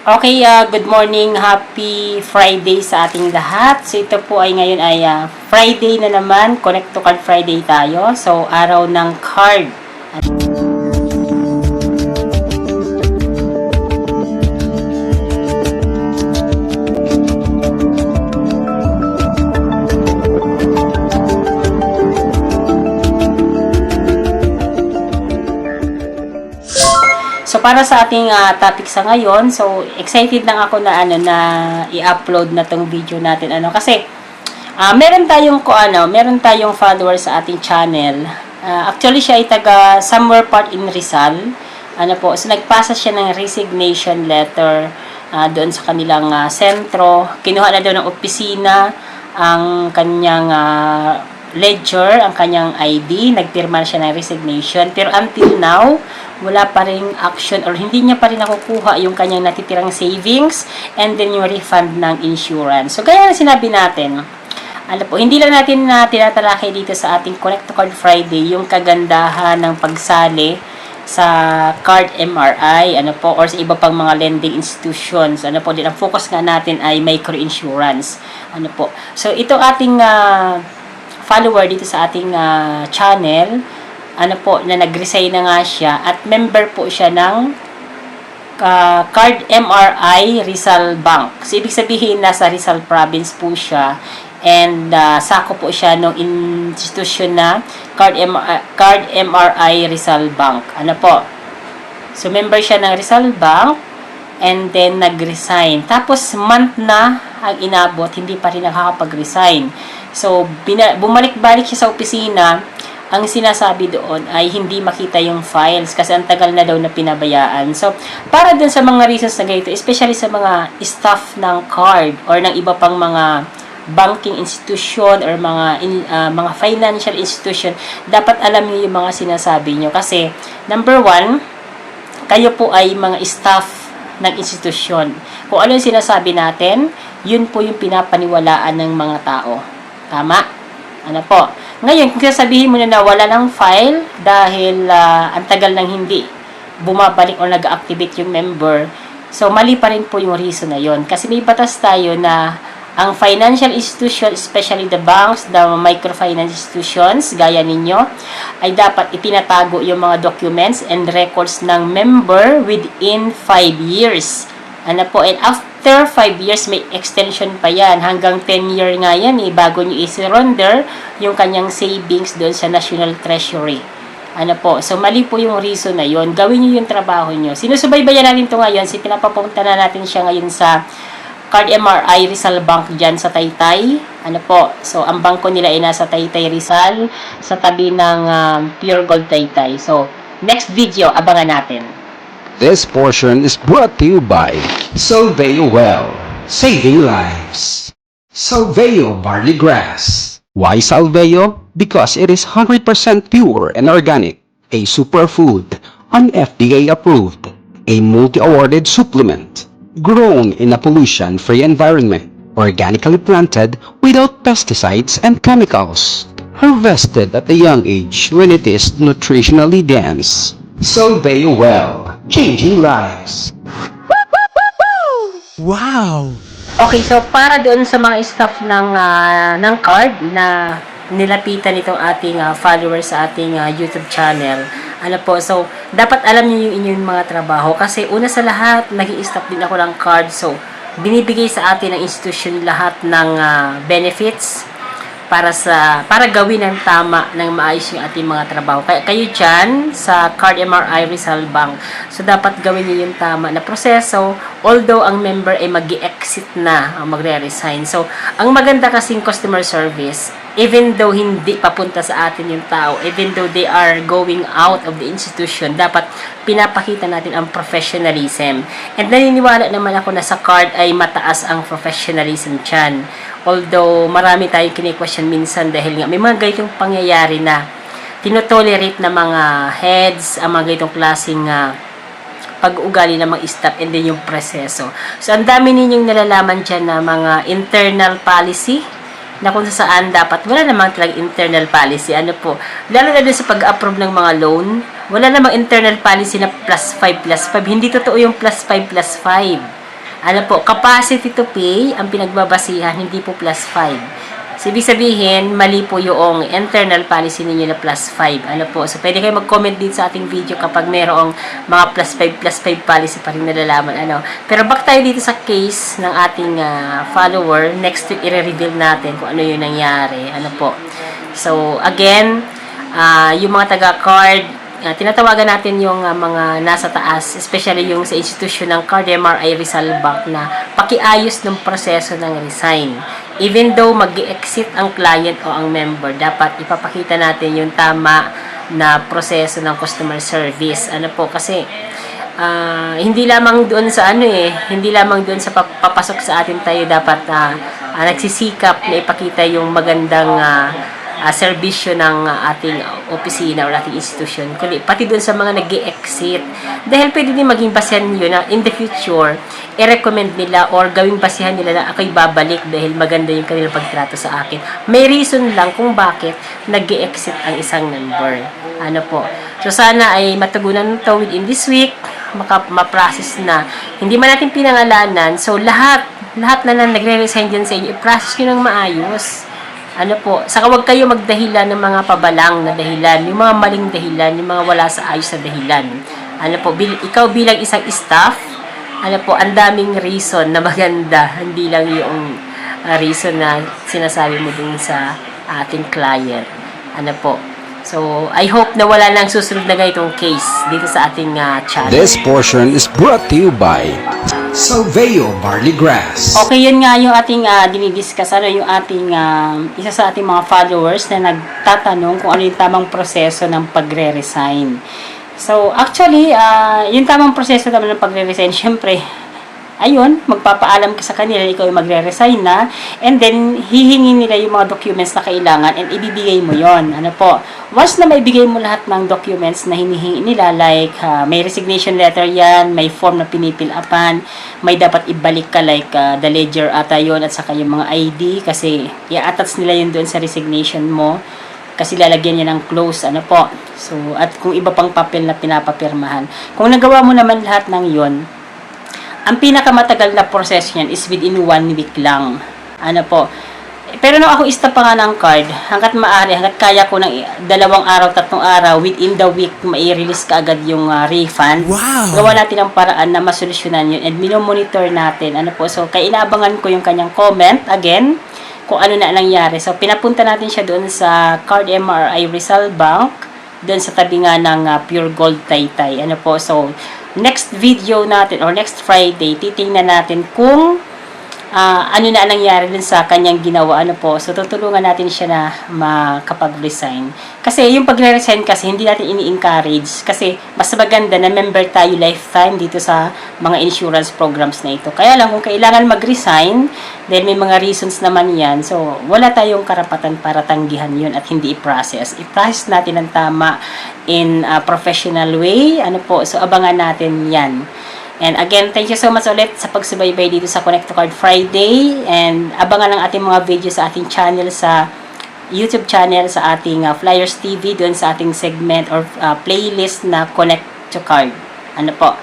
Okay, uh, good morning, happy Friday sa ating lahat. So ito po ay ngayon ay uh, Friday na naman, Connect to Card Friday tayo. So araw ng card. Para sa ating ah, topic sa ngayon, so excited lang ako na ano na i-upload na tong video natin ano kasi ah, meron tayong ko ano, meron tayong followers sa ating channel. Ah, actually siya ay taga somewhere part in Rizal. Ano po, so nagpasa siya ng resignation letter ah, doon sa kanilang ah, sentro. Kinuha na daw ng opisina ang kanyang ah, ledger, ang kanyang ID, nagpirma na siya ng resignation. Pero until now, wala pa rin action or hindi niya pa rin nakukuha yung kanyang natitirang savings and then yung refund ng insurance. So, kaya na sinabi natin, ano po, hindi lang natin na tinatalakay dito sa ating Connect to Card Friday yung kagandahan ng pagsali sa card MRI, ano po, or sa iba pang mga lending institutions. Ano po, din ang focus nga natin ay microinsurance. Ano po. So, ito ating ah, follower dito sa ating ah, channel, ano po, na nag-resign na nga siya at member po siya ng ah, Card MRI Rizal Bank. So, ibig sabihin, nasa Rizal Province po siya and ah, sako po siya ng institution na Card, MRI, Card MRI Rizal Bank. Ano po? So, member siya ng Rizal Bank and then nag-resign. Tapos, month na ang inabot, hindi pa rin nakakapag-resign. So, bumalik-balik siya sa opisina, ang sinasabi doon ay hindi makita yung files kasi ang tagal na daw na pinabayaan. So, para dun sa mga reasons na ganito, especially sa mga staff ng card or ng iba pang mga banking institution or mga in, ah, mga financial institution, dapat alam niyo yung mga sinasabi niyo kasi number one, kayo po ay mga staff ng institusyon. Kung ano yung sinasabi natin, yun po yung pinapaniwalaan ng mga tao. Tama? Ano po? Ngayon, kung sasabihin mo na na wala ng file dahil ah, ang tagal nang hindi bumabalik o nag-activate yung member, so mali pa rin po yung reason na yon Kasi may batas tayo na ang financial institution, especially the banks, the microfinance institutions, gaya ninyo, ay dapat itinatago yung mga documents and records ng member within 5 years. Ano po, and after 5 years, may extension pa yan. Hanggang 10 year nga yan eh, bago nyo isi-surrender yung kanyang savings doon sa National Treasury. Ano po, so mali po yung reason na yon Gawin nyo yung trabaho nyo. Sinusubaybayan natin to ngayon, si pinapapunta na natin siya ngayon sa Card MRI Rizal Bank dyan sa Taytay. Ano po, so ang bangko nila ay nasa Taytay Rizal sa tabi ng um, Pure Gold Taytay. So, next video, abangan natin. This portion is brought to you by Solveo Well, saving lives. Solveo Barley Grass. Why Salveo? Because it is 100% pure and organic, a superfood, an FDA approved, a multi-awarded supplement, grown in a pollution-free environment, organically planted without pesticides and chemicals, harvested at a young age when it is nutritionally dense. Solveo Well, changing lives. Wow! Okay, so para doon sa mga staff ng ah, ng card na nilapitan itong ating ah, followers sa ating ah, YouTube channel. Ano po, so dapat alam niyo yung inyong mga trabaho kasi una sa lahat, nag staff din ako ng card. So, binibigay sa atin ng institution lahat ng ah, benefits para sa para gawin ng tama ng maayos yung ating mga trabaho. Kaya kayo diyan sa Card MRI Rizal Bank. So dapat gawin niyo yung tama na proseso although ang member ay magi-exit na, magre-resign. So ang maganda kasing customer service even though hindi papunta sa atin yung tao, even though they are going out of the institution, dapat pinapakita natin ang professionalism. And naniniwala naman ako na sa card ay mataas ang professionalism dyan. Although marami tayong kine-question minsan dahil nga may mga ganitong pangyayari na tinotolerate na mga heads, ang mga ganitong klaseng ah, pag-ugali ng mga staff and then yung proseso. So, ang dami ninyong nalalaman dyan na mga internal policy na kung saan dapat wala namang talagang internal policy. Ano po, lalo na sa pag-approve ng mga loan, wala namang internal policy na plus 5 plus 5. Hindi totoo yung plus 5 plus 5. Ano po, capacity to pay ang pinagbabasihan, hindi po plus 5. So, ibig sabihin, mali po yung internal policy ninyo na plus 5. Ano po, so pwede kayo mag-comment din sa ating video kapag mayroong mga plus 5, plus 5 policy pa rin nalalaman. Ano. Pero back tayo dito sa case ng ating ah, follower. Next week, i-reveal natin kung ano yung nangyari. Ano po. So, again, ah, yung mga taga-card, Ah, tinatawagan natin yung ah, mga nasa taas, especially yung sa institution ng Card MRI Rizal Bank na pakiayos ng proseso ng resign. Even though mag exit ang client o ang member, dapat ipapakita natin yung tama na proseso ng customer service. Ano po, kasi ah, hindi lamang doon sa ano eh, hindi lamang doon sa pap- papasok sa atin tayo dapat na nagsisikap na ipakita yung magandang ah, ah, serbisyo ng ah, ating opisina or ating institution, kundi pati doon sa mga nag exit Dahil pwede din maging basihan yun na in the future, i-recommend nila or gawing basihan nila na ako'y babalik dahil maganda yung kanilang pagtrato sa akin. May reason lang kung bakit nag exit ang isang member. Ano po. So, sana ay matugunan to within this week, maka, ma-process na. Hindi man natin pinangalanan, so lahat, lahat na lang nagre-resign dyan sa inyo, i-process nyo ng maayos ano po, saka huwag kayo magdahilan ng mga pabalang na dahilan, yung mga maling dahilan, yung mga wala sa ayos na dahilan. Ano po, bil, ikaw bilang isang staff, ano po, ang daming reason na maganda, hindi lang yung uh, reason na sinasabi mo dun sa ating client. Ano po. So, I hope na wala nang susunod na ganitong case dito sa ating uh, channel. This portion is brought to you by Salveo Barley Grass. Okay, yun nga yung ating uh, dinidiscuss, ano yung ating, ah, isa sa ating mga followers na nagtatanong kung ano yung tamang proseso ng pagre-resign. So, actually, ah, yung tamang proseso naman ng pagre-resign, syempre, ayun, magpapaalam ka sa kanila, ikaw ay magre-resign na, and then, hihingin nila yung mga documents na kailangan, and ibibigay mo yon Ano po, once na maibigay mo lahat ng documents na hinihingi nila, like, ah, may resignation letter yan, may form na pinipil upan, may dapat ibalik ka, like, ah, the ledger ata yon at saka yung mga ID, kasi, i-attach nila yun doon sa resignation mo, kasi lalagyan niya ng close, ano po. So, at kung iba pang papel na pinapapirmahan. Kung nagawa mo naman lahat ng yon ang pinakamatagal na process niyan is within one week lang. Ano po. Pero nung ako ista pa nga ng card, hanggat maaari, hanggat kaya ko ng dalawang araw, tatlong araw, within the week, mai-release ka agad yung ah, refund. Wow! Gawa natin ang paraan na masolusyonan yun and minomonitor natin. Ano po, so kaya inaabangan ko yung kanyang comment again kung ano na nangyari. So pinapunta natin siya doon sa Card MRI Rizal Bank doon sa tabi nga ng ah, Pure Gold Taytay. Ano po, so next video natin or next Friday, titingnan natin kung ah, ano na ang nangyari dun sa kanyang ginawa. Ano po, so tutulungan natin siya na makapag-resign. Kasi yung pag-resign kasi hindi natin ini-encourage kasi mas maganda na member tayo lifetime dito sa mga insurance programs na ito. Kaya lang kung kailangan mag-resign, then may mga reasons naman yan. So, wala tayong karapatan para tanggihan yun at hindi i-process. I-process natin ang tama in a professional way. Ano po, so abangan natin yan. And again, thank you so much ulit sa pagsubaybay dito sa Connect to Card Friday. And abangan ang ating mga video sa ating channel sa YouTube channel sa ating uh, Flyers TV doon sa ating segment or uh, playlist na Connect to Card. Ano po.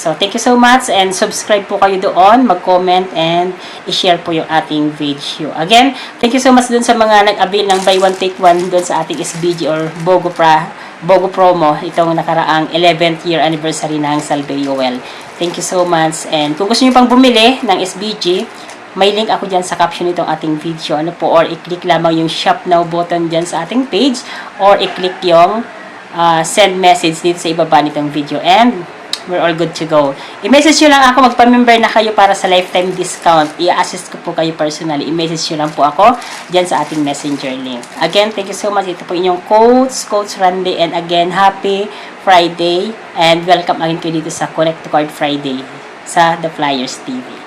So, thank you so much and subscribe po kayo doon, mag-comment and i-share po yung ating video. Again, thank you so much doon sa mga nag-avail ng buy one take one doon sa ating SBG or Bogo Pra Bogo promo itong nakaraang 11th year anniversary ng Salveyo Well. Thank you so much. And kung gusto niyo pang bumili ng SBG, may link ako dyan sa caption nitong ating video. Ano po, or i-click lamang yung shop now button dyan sa ating page or i-click yung uh, send message dito sa ibaba nitong video. And we're all good to go. I-message nyo lang ako, magpa-member na kayo para sa lifetime discount. I-assist ko po kayo personally. I-message nyo lang po ako dyan sa ating messenger link. Again, thank you so much. Ito po inyong coach, Coach Randy. And again, happy Friday. And welcome again kayo dito sa Connect to Card Friday sa The Flyers TV.